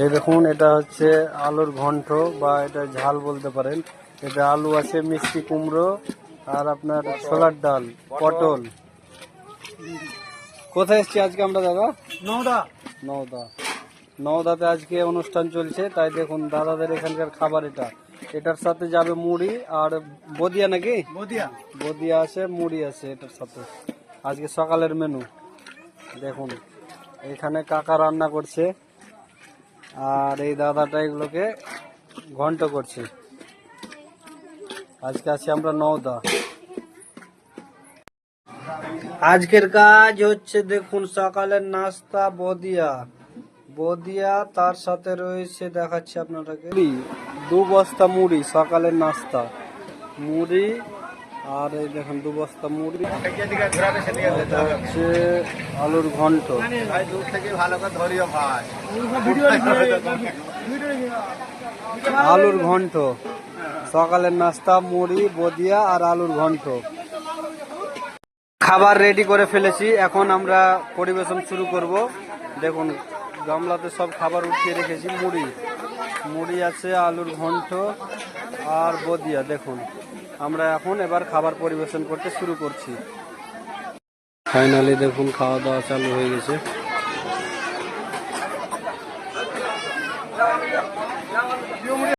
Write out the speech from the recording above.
এই দেখুন এটা হচ্ছে আলুর ঘন্ট বা এটা ঝাল বলতে পারেন। এটা আলু আছে মিষ্টি কুমড়ো আর আপনার ছোলার ডাল পটল। কোথায় এসছি আজকে আমরা দাদা? নৌদা নওদা। নওদাতে আজকে অনুষ্ঠান চলছে তাই দেখুন দাদাদের এখানকার খাবার এটা। এটার সাথে যাবে মুড়ি আর বদিয়া নাকি? বদিয়া। বদিয়া আছে মুড়ি আছে এটার সাথে। আজকে সকালের মেনু দেখুন এখানে কাকা রান্না করছে। আর এই দাদাটা এগুলোকে ঘন্ট করছে। আজকে আছি আমরা নওদা। আজকের কাজ হচ্ছে দেখুন, সকালের নাস্তা বদিয়া। বদিয়া, তার সাথে রয়েছে, দেখাচ্ছি আপনাদেরকে। দু বস্তা মুড়ি, সকালের নাস্তা। মুড়ি আর এই দেখুন দু বস্তা মুড়ি হচ্ছে আলুর ঘন্ট। আলুর ঘন্ট। সকালের নাস্তা, মুড়ি, বদিয়া আর আলুর ঘন্ট। খাবার রেডি করে ফেলেছি। এখন আমরা পরিবেশন শুরু করব। দেখুন, গামলাতে সব খাবার উঠিয়ে রেখেছি, মুড়ি। মুড়ি আছে, আলুর ঘন্ট আর বদিয়া, দেখুন। আমরা এখন এবার খাবার পরিবেশন করতে শুরু করছি। ফাইনালি দেখুন, খাওয়া দাওয়া চালু হয়ে গেছে।